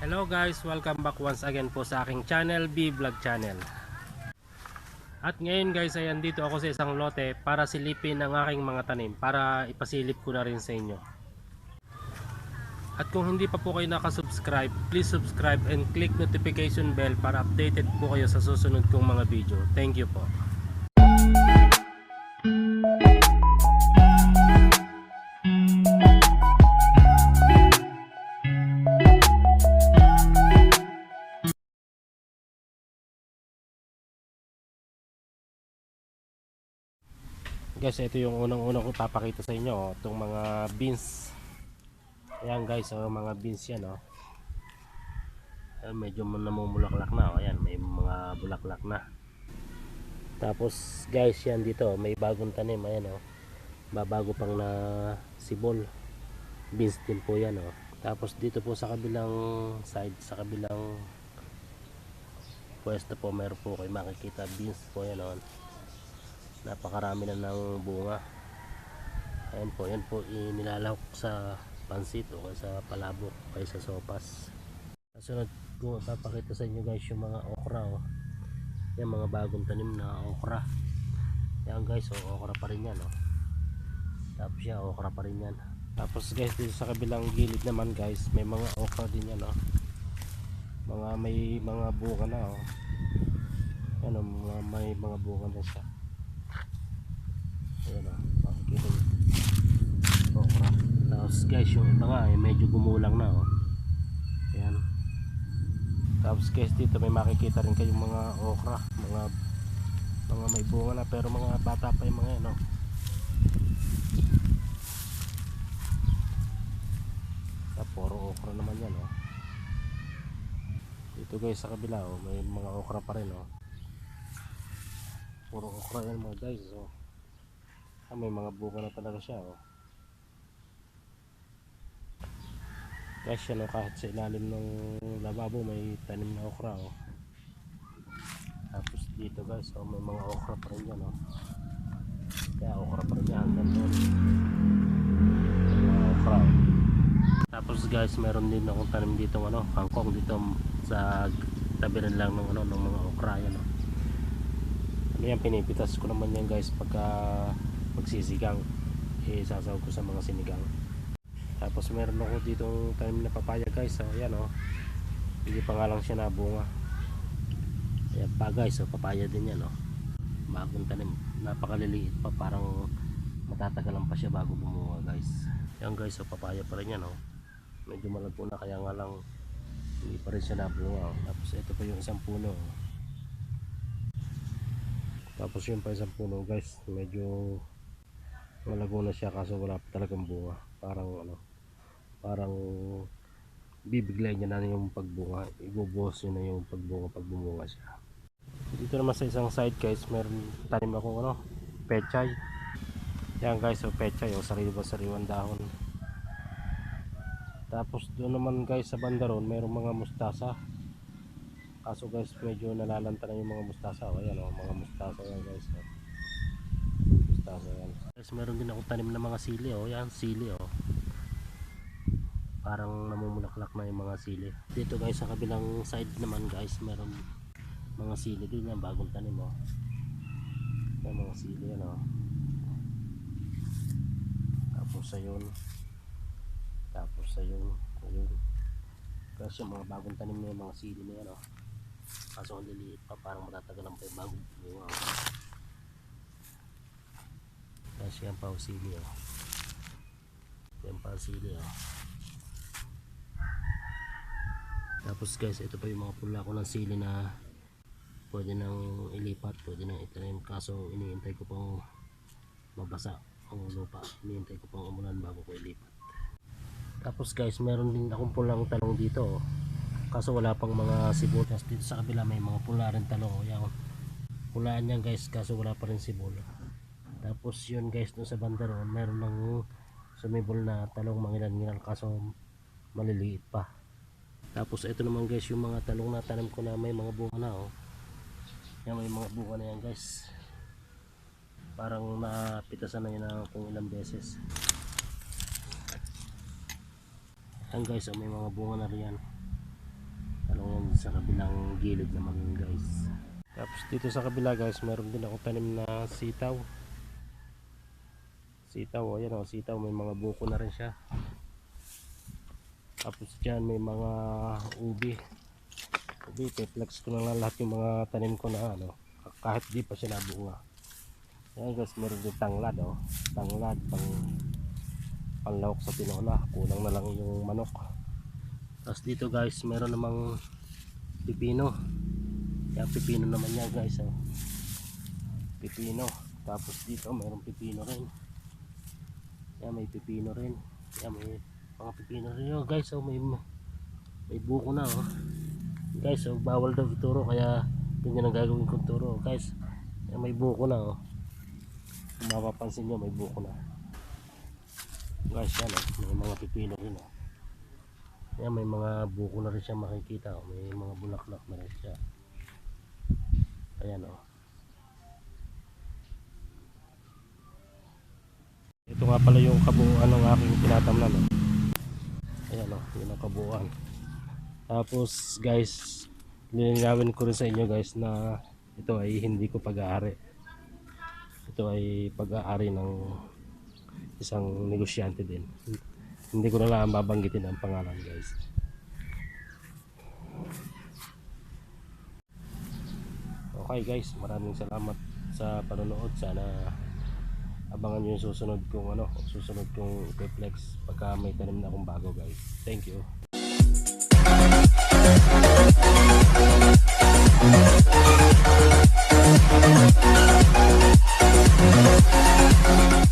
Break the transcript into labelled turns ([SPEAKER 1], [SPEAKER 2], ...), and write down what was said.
[SPEAKER 1] Hello guys, welcome back once again po sa aking channel, B Vlog Channel. At ngayon guys, ayan dito ako sa isang lote para silipin ang aking mga tanim para ipasilip ko na rin sa inyo. At kung hindi pa po kayo nakasubscribe, please subscribe and click notification bell para updated po kayo sa susunod kong mga video. Thank you po. Guys, ito yung unang-unang ko papakita sa inyo, oh, itong mga beans. Ayan guys, oh, mga beans yan, oh. Ayan, medyo namumulaklak na, oh. Ayan, may mga bulaklak na. Tapos guys, yan dito, may bagong tanim, ayan, oh. Babago pang na sibol. Beans din po yan, oh. Tapos dito po sa kabilang side, sa kabilang pwesto po, meron po kayo makikita beans po yan, oh napakarami na ng bunga ayan po yan po inilalahok sa pansit o sa palabok o sa sopas kasunod ko papakita sa inyo guys yung mga okra oh. yan mga bagong tanim na okra yan guys oh, okra pa rin yan oh. tapos yan okra pa rin yan tapos guys dito sa kabilang gilid naman guys may mga okra din yan oh. mga may mga bunga na yan oh, mga, may mga bunga na siya Ayan o, makikita nyo. Okra. Tapos guys, yung iba nga, eh, medyo gumulang na o. Ayan. Tapos guys, dito may makikita rin kayong mga okra. Mga mga may bunga na, pero mga bata pa yung mga yan o. Ah, puro okra naman yan o. Dito guys, sa kabila o, may mga okra pa rin o. Puro okra yan mga guys o. Ah, may mga bunga na talaga siya oh. Guys yan oh, kahit sa ilalim ng lababo may tanim na okra oh. Tapos dito guys oh, may mga okra pa rin yan oh. Kaya okra pa rin yan doon. May mga okra oh. Tapos guys meron din akong tanim dito ano, kangkong dito sa tabi rin lang ng ano ng mga okra yan oh. Ano yan pinipitas ko naman yan guys pagka magsisigang eh sasawag ko sa mga sinigang. Tapos meron ako dito tanim na papaya guys so yan oh. Hindi pa nga lang siya nabunga. Ayan pa guys so papaya din yan oh. Bagong tanim napakaliliit pa parang matatagalan pa siya bago bumunga guys. Yan guys so papaya pa rin yan oh. Medyo malagpo na kaya nga lang hindi pa rin siya nabunga oh. tapos ito pa yung isang puno oh. tapos yung pa isang puno guys medyo malago na siya kaso wala talagang bunga. Parang ano parang bibiglayin niya na yung pagbunga. Ibubuhos niya na yung pagbunga pag bumunga siya. Dito naman sa isang side guys meron tanim akong ano pechay. Yan guys so pechay o sariwa sariwan dahon. Tapos doon naman guys sa bandaron mayroong mga mustasa. Kaso guys medyo nalalanta na yung mga mustasa. O ayan o mga mustasa yan guys o mustasa yan guys meron din ako tanim na mga sili oh. Yan sili oh. Parang namumulaklak na yung mga sili. Dito guys sa kabilang side naman guys meron mga sili din yan bagong tanim oh. Yan mga sili yan oh. Tapos ayun. Tapos ayun ayun. Kasi mga bagong tanim na yung mga sili na yan oh. Kaso ang liliit pa parang matatagalan pa yung bagong bunga oh. Tapos yan pa sili oh. Yan pa sili oh. Tapos guys, ito pa yung mga pula ko ng sili na pwede nang ilipat, pwede nang itanim. Kaso iniintay ko pang mabasa ang lupa. Iniintay ko pang umulan bago ko ilipat. Tapos guys, meron din akong pulang talong dito oh. Kaso wala pang mga sibol. Tapos dito sa kabila may mga pula rin talong. Oh. Yan. Pulaan yan guys, kaso wala pa rin sibol. Tapos yun guys dun sa bandaron meron ng sumibol na talong mangilan-ngilan kaso maliliit pa. Tapos ito naman guys yung mga talong na tanim ko na may mga bunga na oh. Yan may mga bunga na yan guys. Parang napitasan na yun na kung ilang beses. Yan guys oh, may mga bunga na riyan. Ano yan sa kabilang gilid naman guys. Tapos dito sa kabila guys, meron din ako tanim na sitaw. Sitaw, o yan o, sitaw, may mga buko na rin siya. Tapos dyan may mga ubi. Ubi, flex ko na lang lahat yung mga tanim ko na ano, kahit di pa siya nabunga. Ayan guys, meron din tanglad oh. Tanglad, pang panlawak sa tinola. Kulang na lang yung manok. Tapos dito guys, meron namang pipino. Yan, pipino naman yan guys oh. Pipino. Tapos dito meron pipino rin. Yan, may pipino rin. Yan, may mga pipino rin oh guys oh. May, may buko na oh. Guys, oh, bawal daw ituro kaya ganyan ang gagawin kong turo. Guys, yan, may buko na oh. Kung mapapansin nyo, may buko na. Guys, yan oh. May mga pipino rin oh. Yan, may mga buko na rin siya makikita oh. May mga bulaklak na rin siya. Ayan oh. Nga pala yung kabuuan ng aking tinatamnan oh. Ayan oh, yun ang kabuuan. Tapos guys, linawin ko rin sa inyo guys na ito ay hindi ko pag-aari. Ito ay pag-aari ng isang negosyante din. Hindi ko na lang babanggitin ang pangalan guys. Okay guys, maraming salamat sa panonood. Sana abangan nyo yung susunod kong ano, susunod kong flex pagka may tanim na akong bago guys. Thank you.